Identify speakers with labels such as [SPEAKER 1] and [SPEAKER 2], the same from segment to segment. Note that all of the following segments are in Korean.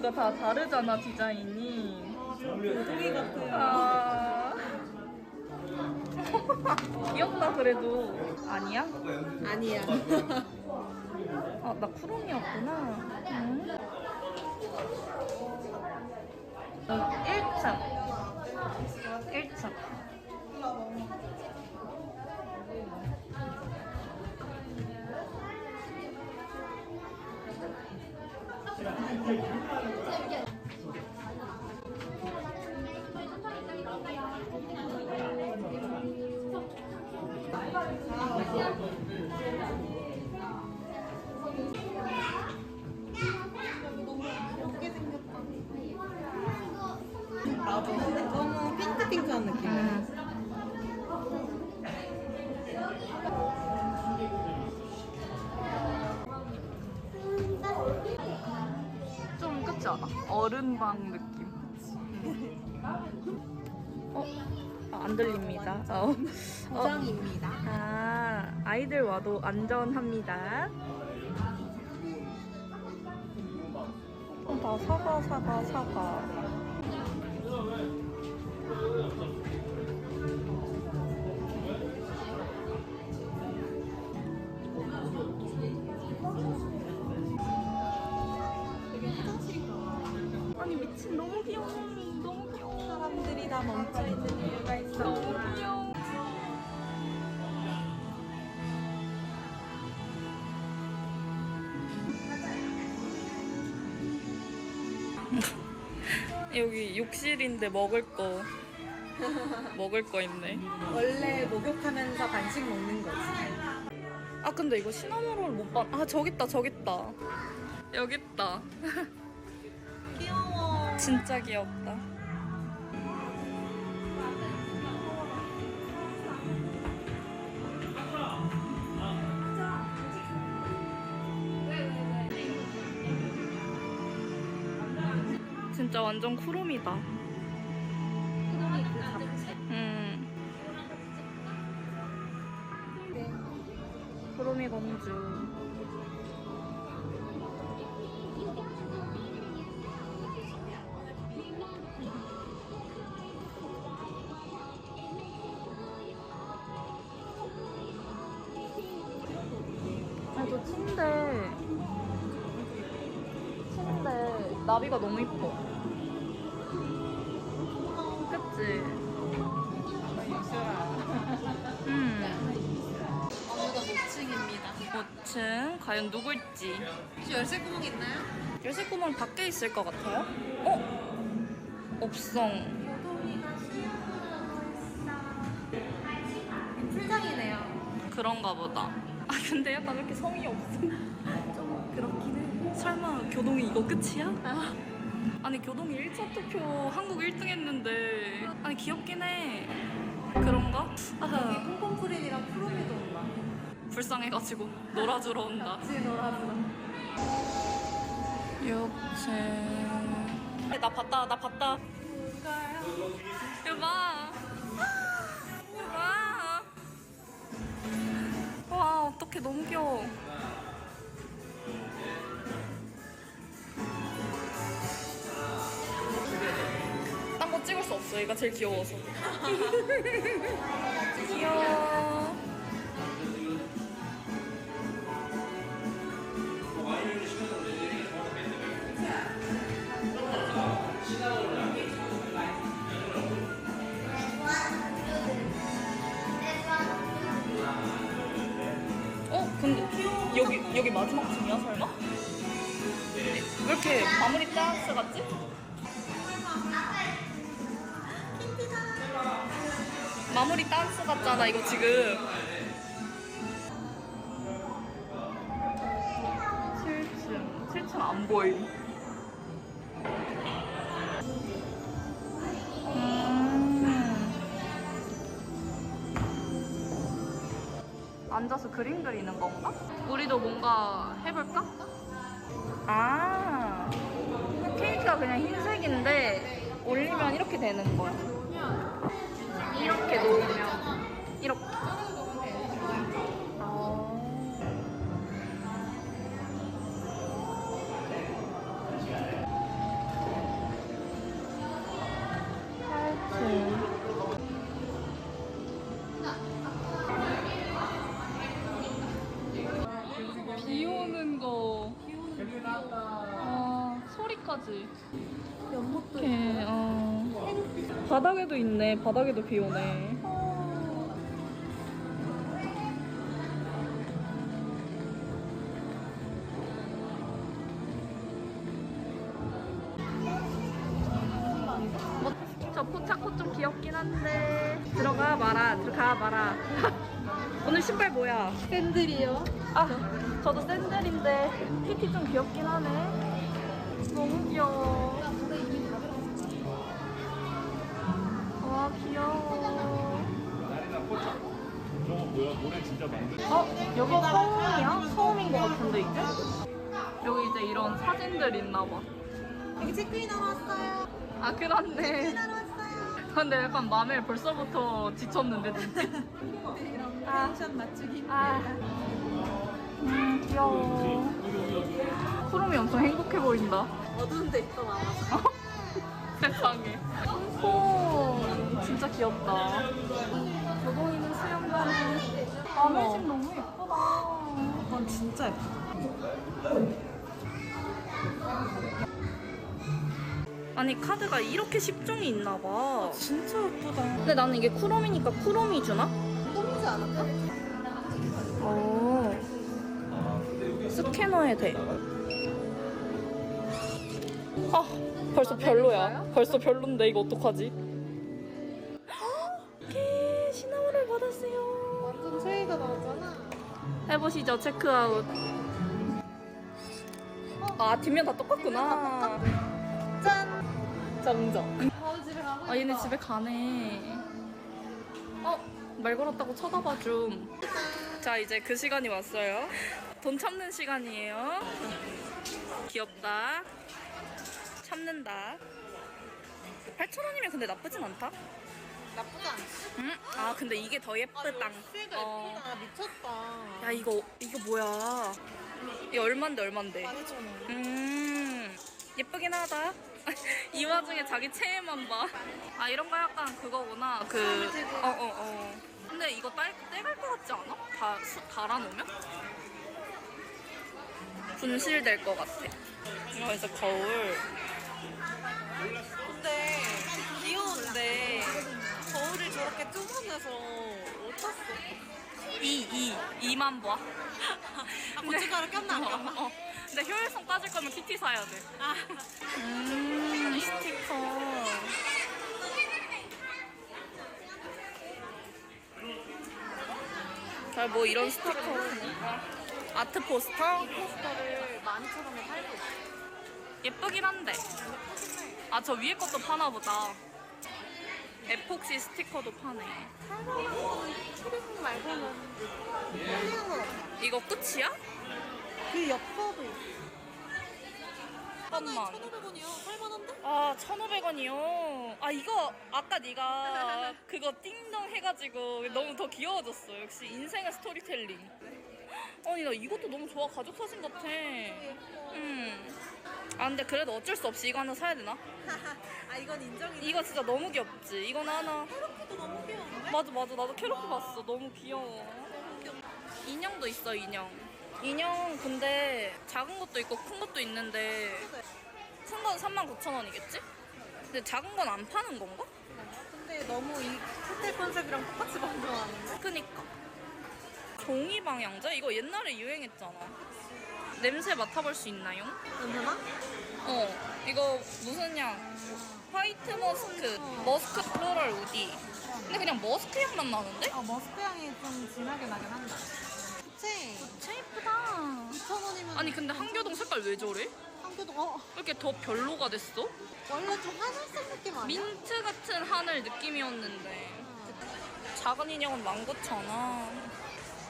[SPEAKER 1] 이거 다 다르잖아 디자인이.
[SPEAKER 2] 고기 같아요.
[SPEAKER 1] 아. 귀엽다 그래도 아니야?
[SPEAKER 2] 아니야.
[SPEAKER 1] 아나 쿠롱이었구나. 응? 1층. 1층.
[SPEAKER 2] 나도
[SPEAKER 1] 어른방 느낌. 어? 아, 안 들립니다. 어. 어.
[SPEAKER 2] 부장입니다.
[SPEAKER 1] 아, 아이들 와도 안전합니다. 어, 다 사과, 사과, 사과.
[SPEAKER 2] 다 멈춰 있는 이유가 있어.
[SPEAKER 1] 너무 귀여워 여기 욕실인데 먹을 거 먹을 거 있네
[SPEAKER 2] 원래 목욕하면서 간식 먹는 거지.
[SPEAKER 1] 아 근데 이거 시나모롤 못 봤.. 아 저기 있다 저기 있다 여기 있다
[SPEAKER 2] 귀여워.
[SPEAKER 1] 진짜 귀엽다 진짜 완전 쿠롬이다 음. 쿠로미 공주 아, 저 침대. 나비가 너무 이뻐. 그치? 음.
[SPEAKER 2] 어느덧 5층입니다.
[SPEAKER 1] 5층. 과연 누굴지.
[SPEAKER 2] 혹시 열쇠 구멍 있나요?
[SPEAKER 1] 열쇠 구멍 밖에 있을 것 같아요? 어? 없성.
[SPEAKER 2] 풀장이네요.
[SPEAKER 1] 그런가 보다. 아, 근데 약간 왜 이렇게 성의 없음? 설마 교동이 이거 끝이야? 아니, 교동이 1차 투표 한국 1등 했는데. 아니, 귀엽긴 해. 그런가? 아하,
[SPEAKER 2] pompom프린이랑 프로미도 온다.
[SPEAKER 1] 불쌍해가지고 놀아주러 온다.
[SPEAKER 2] 같이 놀아주러.
[SPEAKER 1] 6층. 나 봤다, 나 봤다. 이거 봐. 얘가 제일 귀여워서. 귀여워. 어? 여기 여기 마지막 층이야 설마? 왜 이렇게 마무리 댄스 같지? 마무리 댄스 같잖아 이거 지금 7층 7층 안 보임 음. 앉아서 그림 그리는 건가? 우리도 뭔가 해볼까? 아 케이크가 그냥 흰색인데 올리면 이렇게 되는 거야 이렇게 놓으면 이렇게 비 오는 거. 비 오는 거. 아, 소리까지.
[SPEAKER 2] 연못도.
[SPEAKER 1] 바닥에도 있네. 바닥에도 비 오네. 뭐, 저 포차코 좀 귀엽긴 한데 들어가 마라 들어가 마라 오늘 신발 뭐야?
[SPEAKER 2] 샌들이요.
[SPEAKER 1] 아 저도 샌들인데 PT 좀 귀엽긴 하네 너무 귀여워 어? 여기 처음이야? 처음인 것 같은데 이제? 여기 이제 이런 사진들 있나봐
[SPEAKER 2] 여기 체크인 하러 왔어요.
[SPEAKER 1] 아 그렇네
[SPEAKER 2] 하러 왔어요.
[SPEAKER 1] 근데 약간 마음에 벌써부터 지쳤는데 눈빛 아.
[SPEAKER 2] 텐션 맞추기.
[SPEAKER 1] 아. 음 귀여워 쿠롬이 엄청 행복해 보인다
[SPEAKER 2] 어두운 데 있어 나와서.
[SPEAKER 1] 세상에 오 진짜 귀엽다 교동이는 수영장에 아멜집 너무 예쁘다
[SPEAKER 2] 넌 진짜 예쁘다.
[SPEAKER 1] 아니 카드가 이렇게 10종이 있나 봐
[SPEAKER 2] 진짜 예쁘다.
[SPEAKER 1] 근데 나는 이게 쿠롬이니까 쿠롬이 주나?
[SPEAKER 2] 똥이지 않을까?
[SPEAKER 1] 어 스캐너에 돼. 아 벌써 별로야. 벌써 별론데 이거 어떡하지?
[SPEAKER 2] 새해가 나왔잖아.
[SPEAKER 1] 해보시죠 체크아웃. 아 뒷면 다 똑같구나.
[SPEAKER 2] 짠.
[SPEAKER 1] 정정.
[SPEAKER 2] 바로 집에 가고
[SPEAKER 1] 아 얘네 집에 가네. 어? 말 걸었다고 쳐다봐 줌. 자 이제 그 시간이 왔어요. 돈 참는 시간이에요. 귀엽다. 참는다. 8,000원이면 근데 나쁘진 않다.
[SPEAKER 2] 나쁘지 않지.
[SPEAKER 1] 응? 아 근데 이게 더 예쁘다.
[SPEAKER 2] 새가
[SPEAKER 1] 어.
[SPEAKER 2] 예쁘다. 미쳤다.
[SPEAKER 1] 야 이거 이거 뭐야? 이 얼만데 얼만데? 음 예쁘긴 하다. 이 와중에 자기 체해만 봐. 아 이런 거 약간 그거구나. 그
[SPEAKER 2] 사무직으로.
[SPEAKER 1] 어어 어. 근데 이거 딸 떼갈 것 같지 않아? 다 수, 달아놓으면? 분실될 것 같아. 이거 이제 거울.
[SPEAKER 2] 쪼만해서 못 샀어.
[SPEAKER 1] 이, 이, 이만 봐.
[SPEAKER 2] 아 고춧가루 꼈나 안 꼈나?
[SPEAKER 1] 어, 어. 근데 효율성 따질 거면 키티 사야 돼.
[SPEAKER 2] 아.
[SPEAKER 1] 음, 스티커. 자, 뭐 이런 스티커. 아트 포스터?
[SPEAKER 2] 포스터를 12,000원에 팔고 있어.
[SPEAKER 1] 예쁘긴 한데. 아, 저 위에 것도 파나 보다. 에폭시 스티커도 파네.
[SPEAKER 2] 말고는
[SPEAKER 1] 이거 끝이야?
[SPEAKER 2] 그 있어.
[SPEAKER 1] 잠깐만.
[SPEAKER 2] 1,500원이야. 살만한데?
[SPEAKER 1] 아, 1,500원이요. 아, 이거 아까 네가 그거 띵동 해가지고 너무 더 귀여워졌어. 역시 인생의 스토리텔링. 아니, 나 이것도 너무 좋아. 가족 사진 같아. 음. 아, 근데 그래도 어쩔 수 없이 이거 하나 사야 되나?
[SPEAKER 2] 아 이건 인정이네.
[SPEAKER 1] 이거 진짜 너무 귀엽지? 이거는 하나.
[SPEAKER 2] 캐럿도 너무 귀여운데?
[SPEAKER 1] 맞아, 맞아. 나도 캐럿 봤어. 너무 귀여워. 인형도 있어, 인형. 인형, 근데 작은 것도 있고 큰 것도 있는데 큰 건 39,000원이겠지? 근데 작은 건 안 파는 건가?
[SPEAKER 2] 근데 너무 이 호텔 컨셉이랑 똑같이 만들어놨는데?
[SPEAKER 1] 그니까 종이 방향제 이거 옛날에 유행했잖아. 냄새 맡아볼 수 있나요?
[SPEAKER 2] 괜찮아?
[SPEAKER 1] 어 이거 무슨 향? 화이트 머스크, 머스크 플로럴 우디. 근데 그냥 머스크 향만 나는데?
[SPEAKER 2] 어 머스크 향이 좀 진하게 나긴 한다. 그치?
[SPEAKER 1] 진짜 예쁘다.
[SPEAKER 2] 2,000원이면
[SPEAKER 1] 아니 근데 한교동 색깔 왜 저래?
[SPEAKER 2] 한교도 어
[SPEAKER 1] 왜 이렇게 더 별로가 됐어?
[SPEAKER 2] 원래 좀 하늘색 느낌 아니야?
[SPEAKER 1] 민트 같은 하늘 느낌이었는데 작은 인형은 19,000원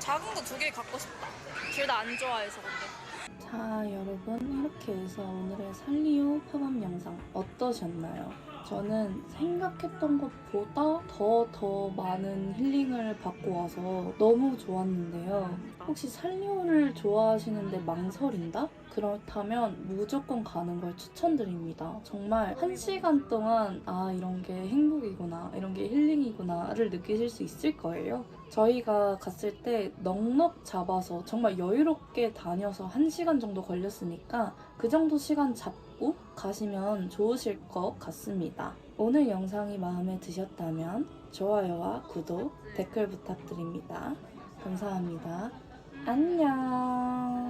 [SPEAKER 1] 작은 거 두 개 갖고 싶다 둘 다 안 좋아해서 근데
[SPEAKER 3] 자, 여러분 이렇게 해서 오늘의 살리오 팝업 영상 어떠셨나요? 저는 생각했던 것보다 더 더 많은 힐링을 받고 와서 너무 좋았는데요. 혹시 살리오를 좋아하시는데 망설인다?
[SPEAKER 1] 그렇다면 무조건 가는 걸 추천드립니다. 정말 한 시간 동안 아 이런 게 행복이구나 이런 게 힐링이구나를 느끼실 수 있을 거예요. 저희가 갔을 때 넉넉 잡아서 정말 여유롭게 다녀서 한 시간 정도 걸렸으니까 그 정도 시간 잡 고 가시면 좋으실 것 같습니다. 오늘 영상이 마음에 드셨다면 좋아요와 구독, 댓글 부탁드립니다. 감사합니다. 안녕.